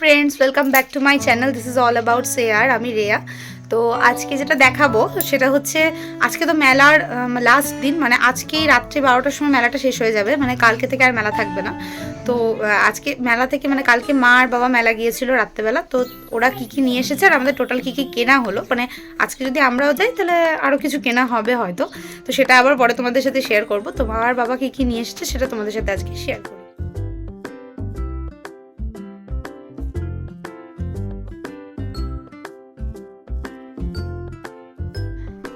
Friends welcome back to my channel this is all about share আমি রেয়া। তো আজকে যেটা দেখাবো, সেটা হচ্ছে আজকে তো মেলার লাস্ট দিন মানে আজকেই রাত্রি বারোটার সময় মেলাটা শেষ হয়ে যাবে মানে কালকে থেকে আর মেলা থাকবে না। তো আজকে মেলা থেকে মানে কালকে মা আর বাবা মেলা গিয়েছিল রাত্রেবেলা, তো ওরা কি কি নিয়ে এসেছে আর আমাদের টোটাল কি কি কেনা হলো মানে আজকে যদি আমরাও যাই, তাহলে আরও কিছু কেনা হবে হয়তো। তো সেটা আবার পরে তোমাদের সাথে শেয়ার করব। তো মা আর বাবা কি কি নিয়ে এসেছে, সেটা তোমাদের সাথে আজকে শেয়ার করি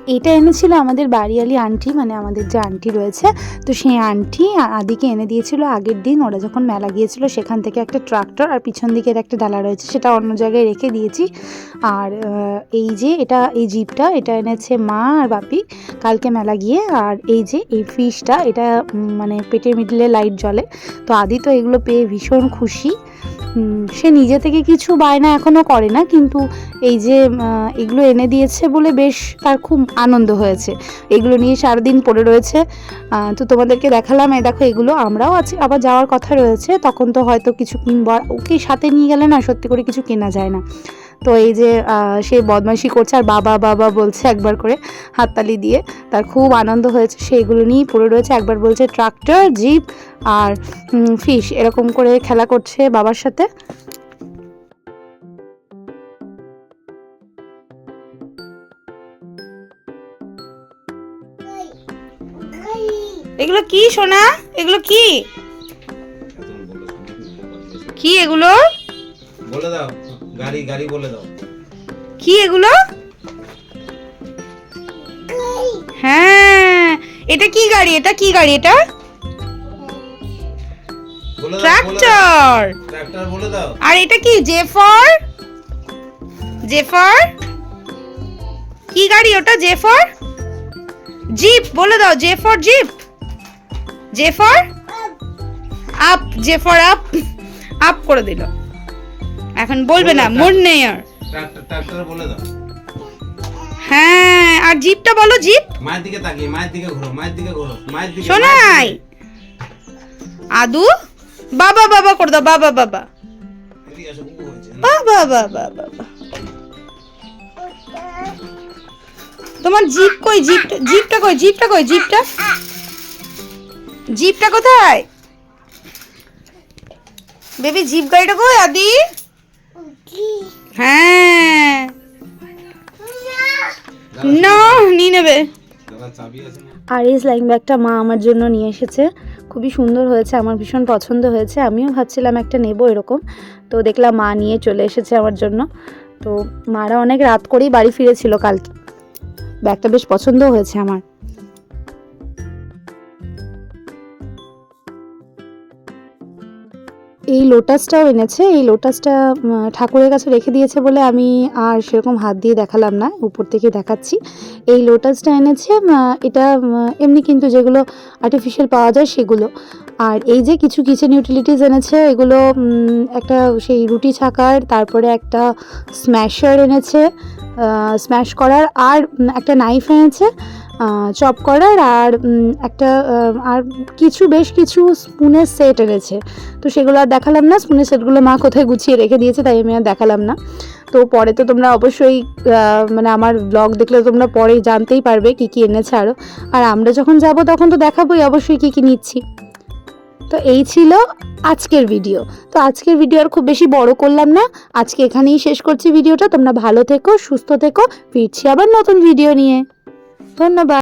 এটা এনেছিল আমাদের বাড়িয়ালি আন্টি মানে আমাদের যে আন্টি রয়েছে। তো সেই আন্টি আদিকে এনে দিয়েছিল আগের দিন। ওরা যখন মেলা গিয়েছিল, সেখান থেকে একটা ট্রাক্টর আর পিছন দিকের একটা ডালা রয়েছে, সেটা অন্য জায়গায় রেখে দিয়েছি। আর এই যে এটা, এই জিপটা, এটা এনেছে মা আর বাপি কালকে মেলা গিয়ে। আর এই যে এই ফিশটা এটা মানে পেটের মিডলে লাইট জ্বলে। তো আদি তো এগুলো পেয়ে ভীষণ খুশি। সে নিজে থেকে কিছু বায়না এখনও করে না কিন্তু এই যে এগুলো এনে দিয়েছে বলে বেশ তার খুব আনন্দ হয়েছে। এগুলো নিয়ে সারাদিন পড়ে রয়েছে। তো তোমাদেরকে দেখালাম, এই দেখো এগুলো, আমরাও আছে আবার যাওয়ার কথা রয়েছে, তখন তো হয়তো কিছু কিনবো আর ওকে সাথে নিয়ে গেলে না, সত্যি করে কিছু কেনা যায় না। তো এই যে আহ, সে বদমাইশি করছে আর বাবা বাবা বলছে একবার করে হাততালি দিয়ে। তার খুব আনন্দ হয়েছে সেইগুলো নিয়েই পড়ে রয়েছে। একবার বলছে ট্রাক্টর জিপ আর ফিশ এরকম করে খেলা করছে বাবার সাথে। এগুলো কি সোনা? এগুলো কি? কি এগুলো? বলে দাও। গাড়ি গাড়ি বলে দাও। কি এগুলো? হ্যাঁ এটা কি গাড়ি? এটা কি গাড়ি এটা? ট্রাক্টর ট্রাক্টর বলে দাও। আর এটা কি জে ফর জে ফর কি গাড়ি ওটা জে ফর জিপ বলে দাও J for zip J for up J for up up করে দিল। এখন বলবে না মুড নেই আর। বলে দাও। হ্যাঁ আর জিপটা বলো জিপ। মায়ের দিকে তাকিয়ে মায়ের দিকে ঘোরো মায়ের দিকে ঘোরো মায়ের দিকে শোনাই। আদু বাবা বাবা করে দাও বাবা বাবা। বাবা বাবা বাবা। তোমার জিপ কই? জিপটা জিপটা কই? জিপটা কই? জিপটা? জিপটা কোথায়? বেবি জিপ গাড়িটা কই আদি? নেবে? দাদা চাবি আছে না? আর এই স্লাইং ব্যাগটা মা আমার জন্য নিয়ে এসেছে। খুবই সুন্দর হয়েছে আমার ভীষণ পছন্দ হয়েছে। আমিও ভাবছিলাম একটা নেব এরকম। তো দেখলাম মা নিয়ে চলে এসেছে আমার জন্য। তো মারা অনেক রাত করেই বাড়ি ফিরেছিল কালকে। ব্যাগটা বেশ পছন্দ হয়েছে আমার। এই লোটাসটাও এনেছে, এই লোটাসটা ঠাকুরের কাছে রেখে দিয়েছে বলে আমি আর সেরকম হাত দিয়ে দেখালাম না, উপর থেকে দেখাচ্ছি। এই লোটাসটা এনেছে এটা এমনি কিন্তু যেগুলো আর্টিফিশিয়াল পাওয়া যায় সেগুলো। আর এই যে কিছু কিচেন ইউটিলিটিস এনেছে, এগুলো একটা সেই রুটি ছাকার, তারপরে একটা স্ম্যাশার এনেছে স্ম্যাশ করার, আর একটা নাইফ এনেছে। চপ করার আর একটা আর কিছু, বেশ কিছু স্পুনের সেট এনেছে। তো সেগুলো আর দেখালাম না, স্পুনের সেটগুলো মা কোথায় গুছিয়ে রেখে দিয়েছে তাই আমি আর দেখালাম না। তো পরে তো তোমরা অবশ্যই মানে আমার ব্লগ দেখলে তোমরা পরে জানতেই পারবে কি কি এনেছে আরও আর আমরা যখন যাব তখন তো দেখাবোই অবশ্যই কি কি নিচ্ছি। তো এই ছিল আজকের ভিডিও তো আজকের ভিডিও আর খুব বেশি বড় করলাম না। আজকে এখানেই শেষ করছি ভিডিওটা তোমরা ভালো থেকো, সুস্থ থেকো। ফিরছি আবার নতুন ভিডিও নিয়ে। ধন্যবাদ